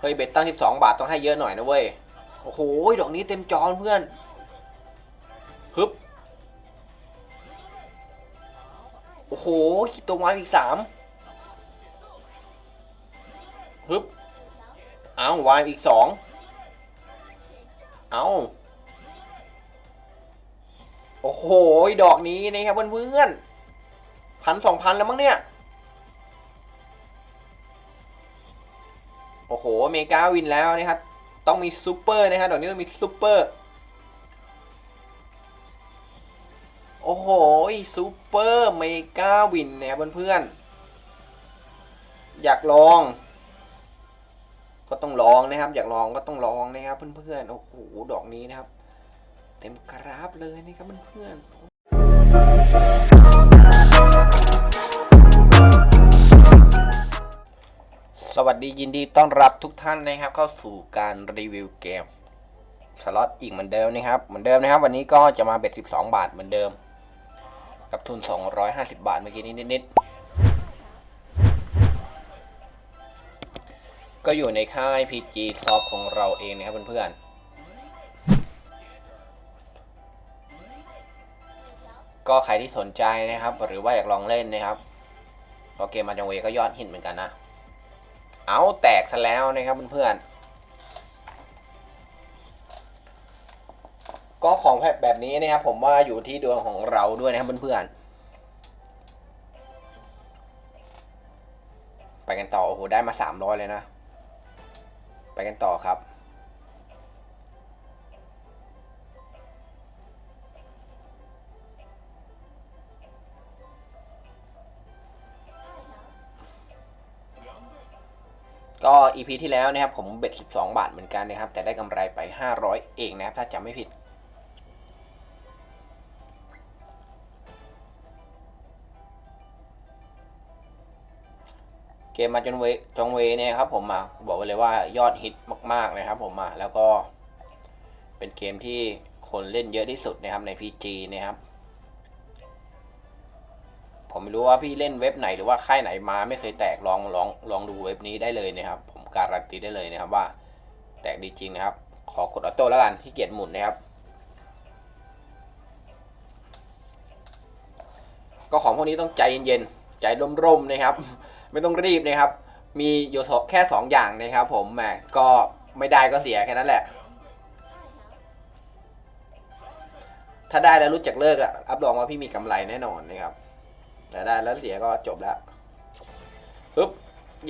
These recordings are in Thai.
เฮ้ยเบ็ดตั้ง 12 บาทต้องให้เยอะหน่อยนะเว้ย โอ้โห ดอกนี้เต็มจอเพื่อนฮึบ โอ้โหคิดตัวมาอีกสามฮึบ เอาวายอีกสอง เอาโอ้โห ดอกนี้นะครับเพื่อนๆพันสองพันแล้วมั้งเนี่ย โอ้โหเมกาวินแล้วนะครับ ต้องมีซูเปอร์นะครับดอกนี้ต้องมีซูเปอร์ โอ้โหซูเปอร์เมกาวินนะครับเพื่อนๆ อยากลอง ก็ต้องลองนะครับ อยากลองก็ต้องลองนะครับเพื่อนๆ โอ้โห ดอกนี้นะครับ เต็มกราฟเลยนะครับเพื่อนๆ สวัสดียินดีต้อนรับทุกท่านนะครับ เข้าสู่การรีวิวเกมสล็อตอีกเหมือนเดิมนะครับเหมือนเดิมนะครับ วันนี้ก็จะมาเบ็ด 12 บาทเหมือนเดิม กับทุน 250 บาทเมื่อกี้นี้นิดๆก็อยู่ในค่าย PG Soft ของเราเองนะครับเพื่อนๆก็ใครที่สนใจนะครับ หรือว่าอยากลองเล่นนะครับก็เกมมาจังเวก็ยอดฮิตเหมือนกันนะ เอาแตกซะแล้วนะครับเพื่อนๆก็ของแบบนี้นะครับผมว่าอยู่ที่ดวงของเราด้วยนะครับเพื่อนๆไปกันต่อโอ้โหได้มา 300 เลยนะ ไปกันต่อครับ็อีพีที่แล้วนะครับผมเบ็ด 12 บาทเหมือนกันนะครับ แต่ได้กำไรไป 500 เองนะครับถ้าจำไม่ผิด เกมมาจนเวจงเวเนี่ยครับผมมาบอกไว้เลยว่ายอดฮิตมากๆนะครับผมมาแล้วก็เป็นเกมที่คนเล่นเยอะที่สุดนะครับใน PG นะครับผมไม่รู้ว่าพี่เล่นเว็บไหนหรือว่าค่ายไหนมาไม่เคยแตกลองลองลองดูเว็บนี้ได้เลยนะครับผม การันตีได้เลยนะครับว่า แตกดีจริงนะครับ ขอกดออโต้แล้วกันที่เกียจหมุนนะครับ ก็ของพวกนี้ต้องใจเย็นๆใจร่มๆนะครับ ไม่ต้องรีบนะครับ มีอยู่สองแค่ 2 อย่างนะครับ ผมแหมก็ไม่ได้ก็เสียแค่นั้นแหละ ถ้าได้แล้วรู้จักเลิกอะรับรองว่าพี่มีกำไรแน่นอนนะครับ แต่ได้แล้วเสียก็จบแล้วปึ๊บ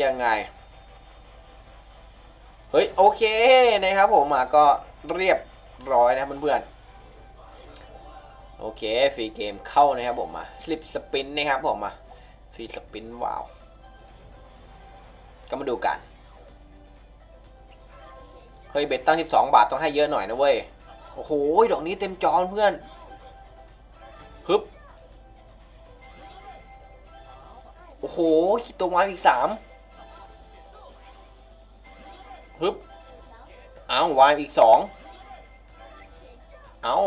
ยังไง เฮ้ยโอเคนะครับผมอะก็เรียบร้อยนะเพื่อนๆโอเคฟรีเกมเข้านะครับผมอะสลิปสปินนะครับผมอะฟรีสปินว้าวก็มาดูกันเฮ้ยเบ็ดตั้ง 12 บาทต้องให้เยอะหน่อยนะเว้ยโอ้โหดอกนี้เต็มจอเพื่อนฮึบโอ้โหคิดตัวมาอีกสาม เอาวายอีกสองเอา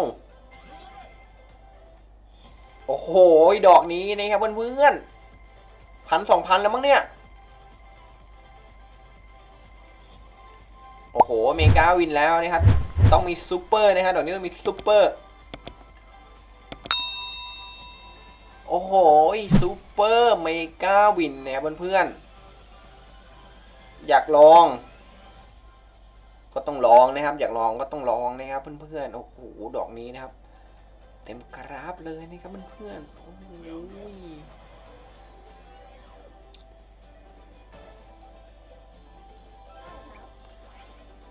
โอ้โห ดอกนี้นะครับเพื่อนๆพันสองพันแล้วมั้งเนี่ย โอ้โห เมกาวินแล้วนะครับ ต้องมีซูเปอร์นะครับดอกนี้ต้องมีซูเปอร์ โอ้โหซูเปอร์เมกาวินเนี่ยเพื่อนๆ อยากลอง ก็ต้องลองนะครับ อยากลองก็ต้องลองนะครับเพื่อนๆโอ้โหดอกนี้นะครับ เต็มกราฟเลยนะครับเพื่อนๆโอ้ย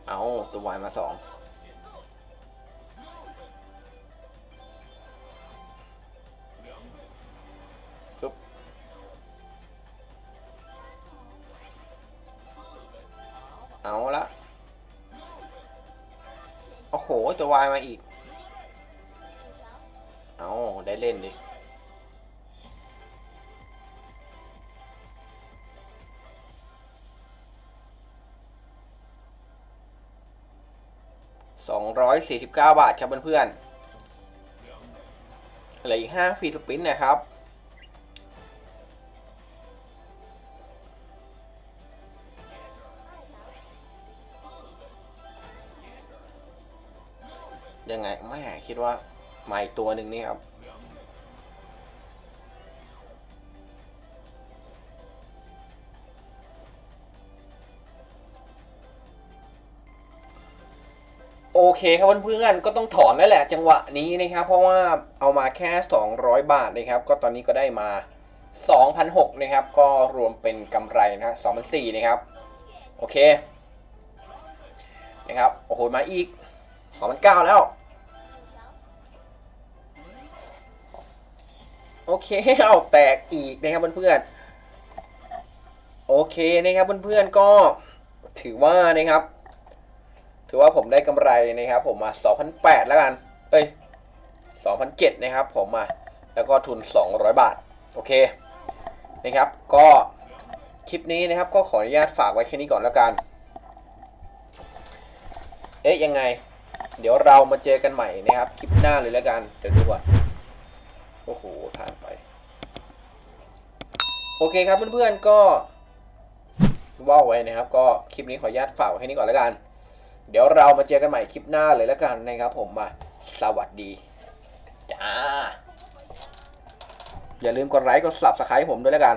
เอาตัววายมาสอง ตัววายมาอีก เอาได้เล่นดิสองร้อยสี่สิบเก้าบาทครับเพื่อนๆเหลืออีกห้าฟรีสปินนะครับ ยังไงไม่คิดว่ามาอีกตัวหนึ่งนี่ครับโอเคครับเพื่อนๆก็ต้องถอนแล้วแหละจังหวะนี้นะครับ เพราะว่าเอามาแค่ 200 บาทนะครับ ก็ตอนนี้ก็ได้มา2,600นะครับ ก็รวมเป็นกำไรนะ2,400นะครับ โอเค นะครับ โอ้โห มาอีก 2,900แล้ว โอเคเอาแตกอีกนะครับเพื่อนๆโอเคนะครับเพื่อนๆก็ถือว่านะครับ ถือว่าผมได้กำไรนะครับ ผมมา2,800แล้วกันเอ้ย2,700นะครับ ผมมาแล้วก็ทุน 200 บาท โอเคนะครับ ก็คลิปนี้นะครับก็ขออนุญาตฝากไว้แค่นี้ก่อนแล้วกัน เอ๊ะยังไง เดี๋ยวเรามาเจอกันใหม่นะครับ คลิปหน้าเลยแล้วกัน เดี๋ยวดูก่อนโอ้โหผ่านไป โอเคครับเพื่อนๆก็ว่าไว้นะครับ ก็คลิปนี้ขออนุญาตฝากไว้นี้ก่อนแล้วกัน เดี๋ยวเรามาเจอกันใหม่คลิปหน้าเลยแล้วกันนะครับผมมาสวัสดีจ้าอย่าลืมกดไลค์กด subscribe ผมด้วยแล้วกัน